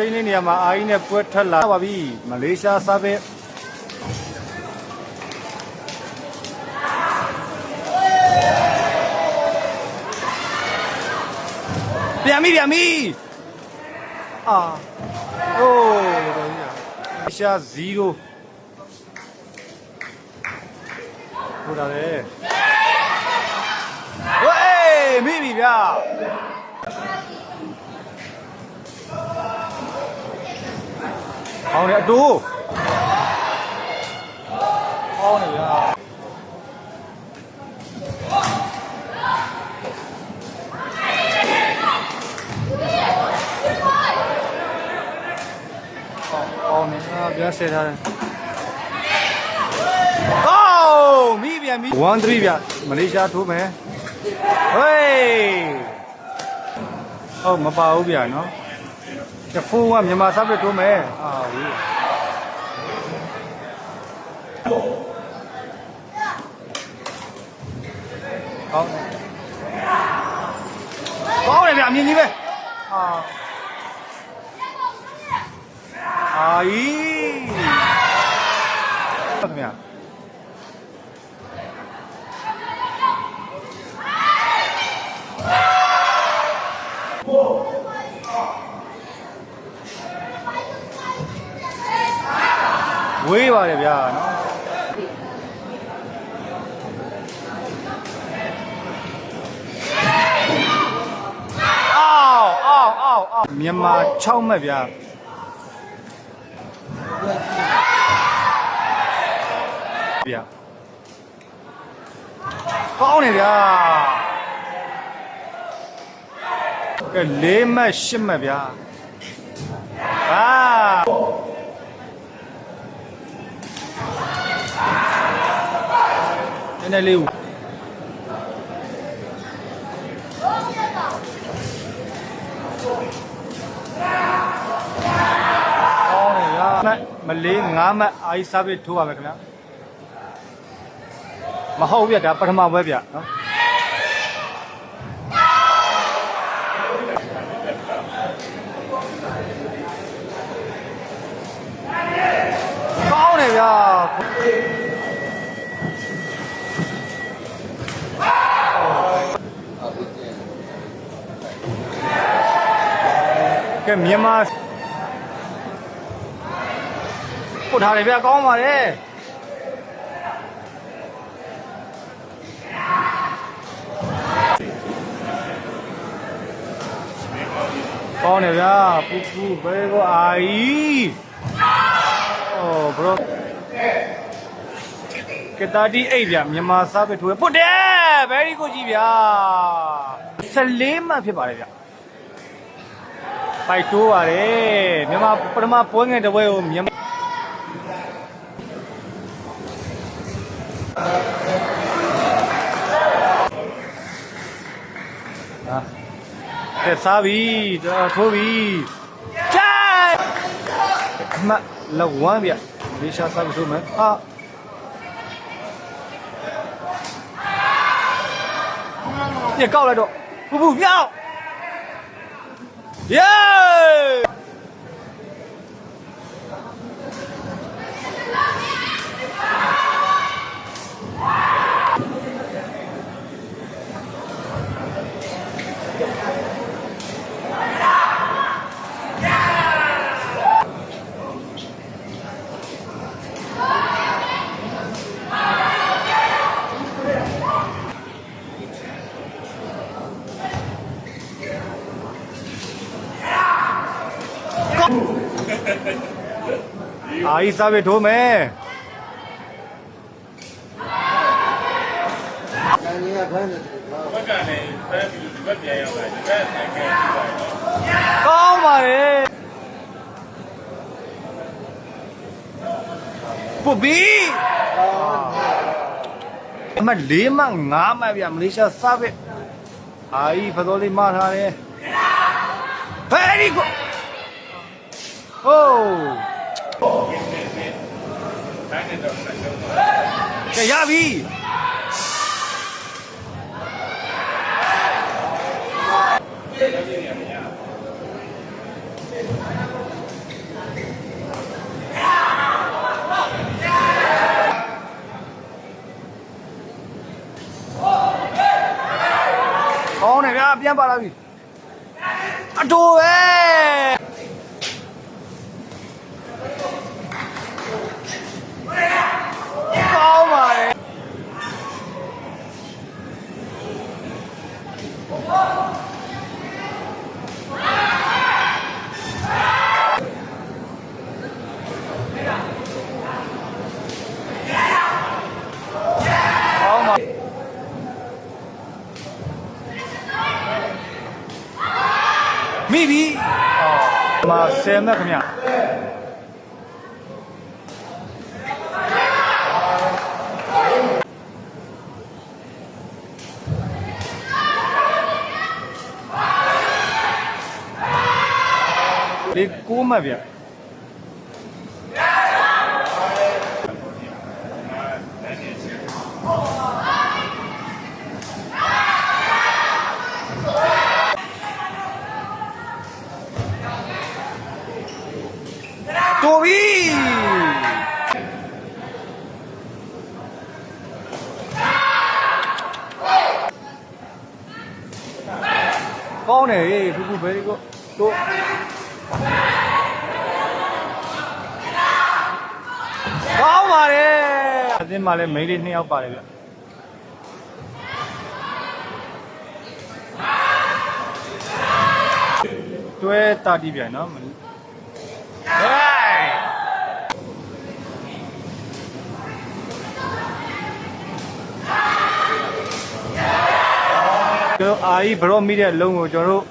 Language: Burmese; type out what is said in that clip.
ရှိန်လေးနေရာမှာအာကြီးနဲ့ပွဲထွက်လာပါပြီမလေးရှားစားပဲပြန်ပြီပြန်ပြီအာအိုးတော်ကြီးမလေးရှား0ဟုတ်တာလေဝေးမိပြီဗျာ ဟောင်းနေအတူဟောင်းနေဗျာဟောင်းနေအာပြန်ဆက်ထားတယ်โอ้မိပြန်ပြီ1 3ဗျမလေးရှားထိုးမယ်ဟေးဟုတ်မပါဘူးဗျနော် တဖိုးကမြန်မာစားပဲထိုးမယ်အာဝေးဟောင်းကောင်းတယ်ဗျအမြင်ကြီးပဲအာအာဤဟုတ်ဗျာ ဝေးပါတယ်ဗျာနော်အော်အော်အော်အော်မြန်မာ6မှတ်ဗျာဗျာကောင်းတယ်ဗျာကဲ4မှတ်8မှတ်ဗျာအာ နည်းနည်းလေးဦးအော်ရမတ်မလေး9မှတ်အာကြီးစားပြီးထိုးပါမယ်ခင်ဗျာမဟုတ်ဗျဒါပထမပွဲဗျနော်ကောင်းတယ်ဗျာ ကဲမြန်မာပို့ထားတယ်ဗျကောင်းပါတယ်ကောင်းတယ်ဗျာပူပူဘယ်ကိုအာကြီးအိုးဘရောကတာတီအိတ်ဗျမြန်မာစားပဲထိုးရပုတ်တယ် very good ကြီးဗျာ14မှတ်ဖြစ်ပါတယ်ဗျ ပိုက်တိုးပါတယ်မြန်မာပထမပွဲငယ်တစ်ပွဲကိုမြန်မာဟာကဲစားပြီတော့ထိုးပြီချိုင်အမလောက်ဝမ်းဗျဒေရှာစားပြီဆိုမယ်ဟာပြကောက်လိုက်တော့ပူပူမြောက် Yeah! အာကြီးစားပဲထိုးမယ်ဘက်ကနေဖဲပြီးဒီဘက်ပြန်ရောက်လာဒီဘက်နိုင်ခဲ့ပြီးပါတော့ကောင်းပါလေပုတ်ပြီအမလေးမငါးမဗျမလေးရှားစားပဲအာကြီးဖတော်လေးမထားတယ် very good ဟိုးကဲရပြီကောင်းတယ်ဗျာပြန်ပါလာပြီအတူပဲ မိပြီအော်မဆယ်မဲ့ခင်ဗျဒီကိုမဗျ တူပြီကောင်းတယ်ဟေးဖူဖူဘယ်ဒီကိုတို့ကောင်းပါတယ်အသင်းမှာလည်းမိန်းလေးနှစ်ယောက်ပါတယ်ဗျတွဲတာတီးပြန်နော် ကျွန်တော်အာကြီးဘရော့မိတဲ့လုံကိုကျွန်တော်တို့